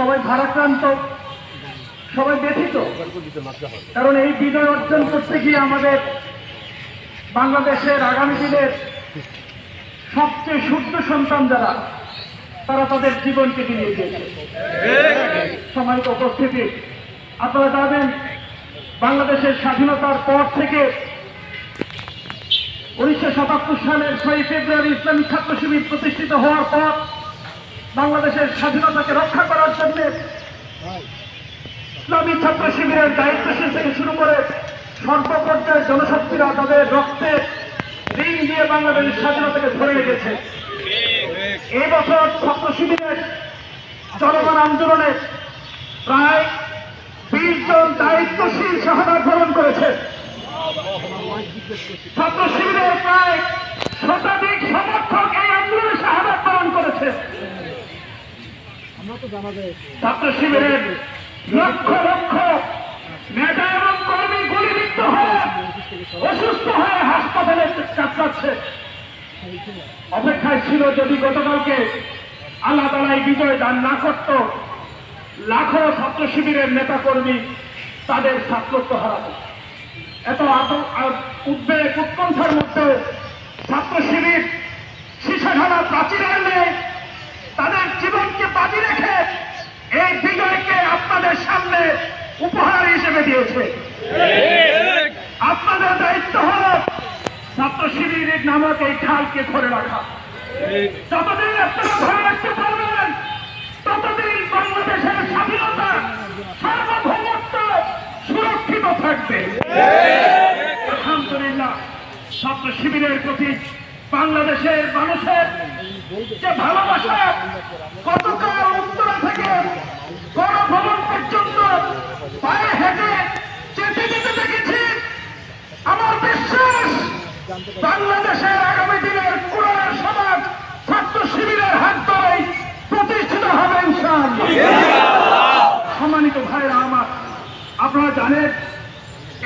সবাই ভারাক্রান্ত, সবাই ব্যথিত। কারণ এই বিজয় অর্জন করতে গিয়ে আমাদের বাংলাদেশের আগামী দিনের সবচেয়ে শুদ্ধ সন্তান যারা, তারা তাদের জীবনকে বিলিয়ে দিয়েছে। সময়ত উপস্থিতি, আপনারা জানেন, বাংলাদেশের স্বাধীনতার পর থেকে উনিশশো সাতাত্তর সালের ছয় ফেব্রুয়ারি ইসলামী ছাত্র শিবির প্রতিষ্ঠিত হওয়ার পর বাংলাদেশের স্বাধীনতাকে রক্ষা করার জন্য ইসলামী ছাত্র শিবিরের দায়িত্বশীল থেকে শুরু করে সর্বপর্যায়ে জনশক্তিরা তাদের রক্তে ঋণ দিয়ে বাংলাদেশের স্বাধীনতাকে ধরে রেখেছে। এই বছর ছাত্র শিবিরের জনগণ আন্দোলনে প্রায় বিশ জন দায়িত্বশীল শাহাদা গ্রহণ করেছে। ছাত্র শিবিরের প্রায় শতাধিক সমর্থক এই আন্দোলনে শাহাদা গ্রহণ করেছে ছাত্র শিবিরের লক্ষ লক্ষ নেতা এবং কর্মী গুলিবিদ্ধ হয়ে, অসুস্থ হয়ে হাসপাতালে অপেক্ষায় ছিল যদি গতকালকে আল্লাহ তালা এই বিজয় দান না করত, লাখো ছাত্র শিবিরের নেতা কর্মী তাদের ছাত্রত্ব হারাতো। এত উদ্বেগ উৎকণ্ঠার মধ্যে ছাত্র শিবির শিশাঢালা প্রাচীরের নেই তাদের জীবনকে বাজি রেখে এই বিজয়কে আপনাদের সামনে উপহার হিসেবে দিয়েছে। আপনাদের দায়িত্ব হল ছাত্র শিবিরের নামক এই ঢালকে ধরে রাখা। যতদিন আপনারা ধরে রাখতে পারবেন, ততদিন বাংলাদেশের স্বাধীনতা সার্বভৌমত্ব সুরক্ষিত থাকবে। আলহামদুলিল্লাহ, ছাত্র শিবিরের প্রতি বাংলাদেশের মানুষের যে ভালোবাসা গতকাল উত্তরা থেকে গণভবন পর্যন্ত পায়ে হেঁটে যেতে যেতে দেখেছি আমার বিশ্বাস বাংলাদেশের আগামী দিনের কোরআন সমাজ ছাত্র শিবিরের হাত ধরেই প্রতিষ্ঠিত হবে সম্মানিত ভাইরা আমার, আপনারা জানেন,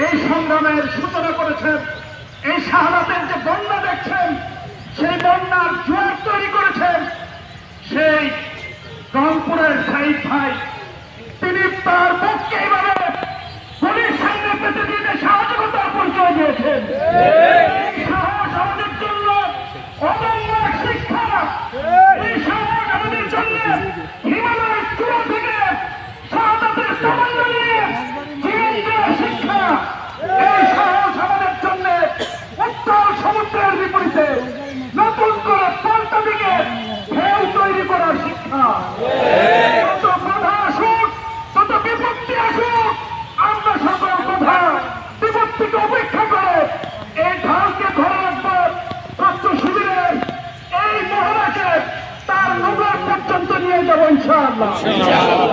এই সংগ্রামের সূচনা করেছেন, এই শাহাদাতের যে বন্যা দেখছেন, সেই বন্যার জোয়ার তৈরি করেছেন সেই রংপুরের সাইদ ভাই। তিনি তার পক্ষে এইভাবে পুলিশ সামনে পেতে দিতে সাহসিকতার পরিচয় দিয়েছেন। অদম্য শিক্ষা। এই! সাহস আমাদের জন্য হিমালয়ের চূড়া থেকে শাহাদাতের সামান্য নিয়ে জীবন দেওয়ার শিক্ষা। এই! সাহস আমাদের জন্য উত্তর সমুদ্রের বিপরীতে নতুন করে পাল্টা দিকে ঢেউ তৈরি করার শিক্ষা। যত বাধা আসুক তত বিপত্তি আসুক আমরা সকল বাধা বিপত্তিকে উপেক্ষা 老啊。